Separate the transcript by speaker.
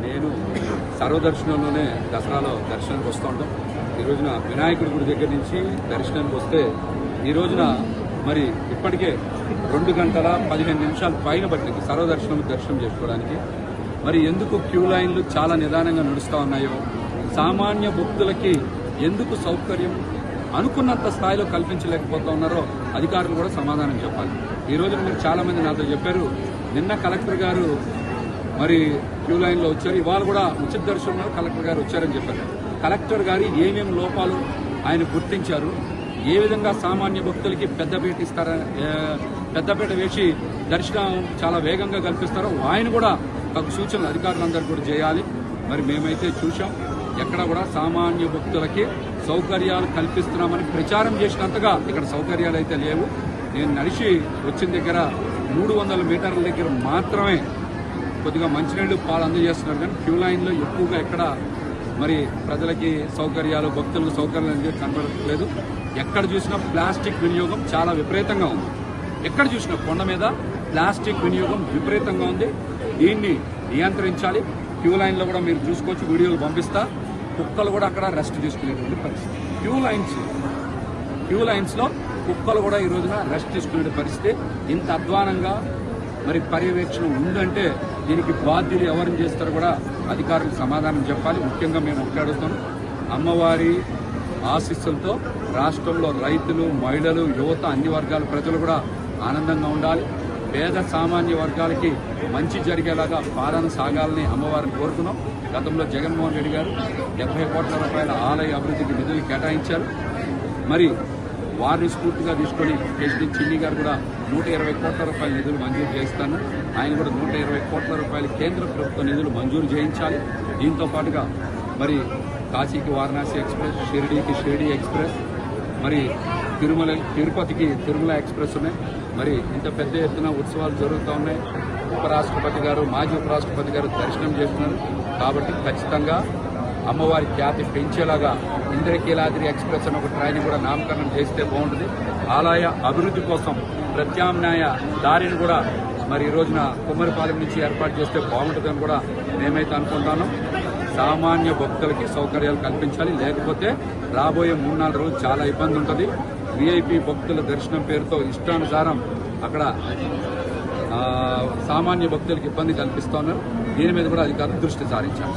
Speaker 1: నేను సర్వదర్శనంలోనే దసరాలో దర్శనానికి వస్తూ ఉంటాం ఈ రోజున వినాయకుడి గుడి దగ్గర నుంచి దర్శనానికి వస్తే ఈ రోజున మరి ఇప్పటికే రెండు గంటల పదిహేను నిమిషాలు పైన పట్టింది సర్వదర్శనం దర్శనం చేసుకోవడానికి. మరి ఎందుకు క్యూ లైన్లు చాలా నిదానంగా నడుస్తూ ఉన్నాయో సామాన్య భక్తులకి ఎందుకు సౌకర్యం? అనుకున్నంత స్థాయిలో కల్పించలేకపోతా ఉన్నారో అధికారులు కూడా సమాధానం చెప్పాలి. ఈ రోజున మీరు చాలా మంది నాతో చెప్పారు. నిన్న కలెక్టర్ గారు మరి క్యూ లైన్లో వచ్చారు. ఇవాళ కూడా ఉచిత దర్శనంలో కలెక్టర్ గారు వచ్చారని చెప్పారు. కలెక్టర్ గారి ఏమేమి లోపాలు ఆయన గుర్తించారు? ఏ విధంగా సామాన్య భక్తులకి పెద్దపీట ఇస్తారా? పెద్దపీట వేసి దర్శనం చాలా వేగంగా కల్పిస్తారో ఆయన కూడా తగు సూచనలు అధికారులందరూ కూడా చేయాలి. మరి మేమైతే చూసాం ఎక్కడ కూడా సామాన్య భక్తులకి సౌకర్యాలు కల్పిస్తున్నామని ప్రచారం చేసినంతగా ఇక్కడ సౌకర్యాలు అయితే లేవు. నేను నడిచి వచ్చిన దగ్గర మూడు వందల మీటర్ల దగ్గర మాత్రమే కొద్దిగా మంచినీళ్ళు పాలు అందజేస్తున్నారు. కానీ క్యూ లైన్లో ఎక్కువగా ఎక్కడ మరి ప్రజలకి సౌకర్యాలు భక్తులకు సౌకర్యాలు అనేది కనబడట్లేదు ఎక్కడ చూసినా ప్లాస్టిక్ వినియోగం చాలా విపరీతంగా ఉంది. ఎక్కడ చూసినా కొండ మీద ప్లాస్టిక్ వినియోగం విపరీతంగా ఉంది. దీన్ని నియంత్రించాలి. క్యూ లైన్లో కూడా మీరు చూసుకోవచ్చు వీడియోలు పంపిస్తా. కుక్కలు కూడా అక్కడ రెస్ట్ తీసుకునేటువంటి పరిస్థితి. క్యూ లైన్స్ క్యూ లైన్స్లో కుక్కలు కూడా ఈ రోజున రెస్ట్ తీసుకునే పరిస్థితి. ఇంత అధ్వానంగా మరి పర్యవేక్షణ ఉందంటే దీనికి బాధ్యులు ఎవరిని చేస్తారో కూడా అధికారులకు సమాధానం చెప్పాలి. ముఖ్యంగా మేము ఒకటి అమ్మవారి ఆశీస్సులతో రాష్ట్రంలో రైతులు మహిళలు యువత అన్ని వర్గాల ప్రజలు కూడా ఆనందంగా ఉండాలి. పేద సామాన్య వర్గాలకి మంచి జరిగేలాగా పాలన సాగాలని అమ్మవారిని కోరుతున్నాం. గతంలో జగన్మోహన్ రెడ్డి గారు డెబ్బై కోట్ల రూపాయల ఆలయ అభివృద్ధికి నిధులు కేటాయించారు. మరి వారిని స్ఫూర్తిగా తీసుకొని హెచ్డి చిన్ని గారు కూడా నూట ఇరవై కోట్ల రూపాయల నిధులు మంజూరు చేస్తాను. ఆయన కూడా నూట ఇరవై కోట్ల రూపాయల కేంద్ర ప్రభుత్వ నిధులు మంజూరు చేయించాలి. దీంతో పాటుగా మరి కాశీకి వారణాసి ఎక్స్ప్రెస్ షిరిడీకి షిరిడీ ఎక్స్ప్రెస్ మరి తిరుమల తిరుపతికి తిరుమల ఎక్స్ప్రెస్ ఉన్నాయి. మరి ఇంత పెద్ద ఎత్తున ఉత్సవాలు జరుగుతూ ఉన్నాయి. ఉపరాష్ట్రపతి గారు మాజీ ఉపరాష్ట్రపతి గారు దర్శనం చేస్తున్నారు. కాబట్టి ఖచ్చితంగా అమ్మవారి ఖ్యాతి పెంచేలాగా ఇంద్రకీలాద్రి ఎక్స్ప్రెస్ అని ఒక ట్రైన్ కూడా నామకరణం చేస్తే బాగుంటుంది. ఆలయ అభివృద్ధి కోసం ప్రత్యామ్నాయ దారిని కూడా మరి ఈ రోజున కుమ్మరిపాలెం నుంచి ఏర్పాటు చేస్తే బాగుంటుందని కూడా మేమైతే అనుకుంటాను. సామాన్య భక్తులకి సౌకర్యాలు కల్పించాలి. లేకపోతే రాబోయే మూడు నాలుగు రోజులు చాలా ఇబ్బంది ఉంటుంది. విఐపి భక్తుల దర్శనం పేరుతో ఇష్టానుసారం అక్కడ సామాన్య భక్తులకు ఇబ్బంది కల్పిస్తున్నారు దీని మీద కూడా అధికారులు దృష్టి సారించాలి.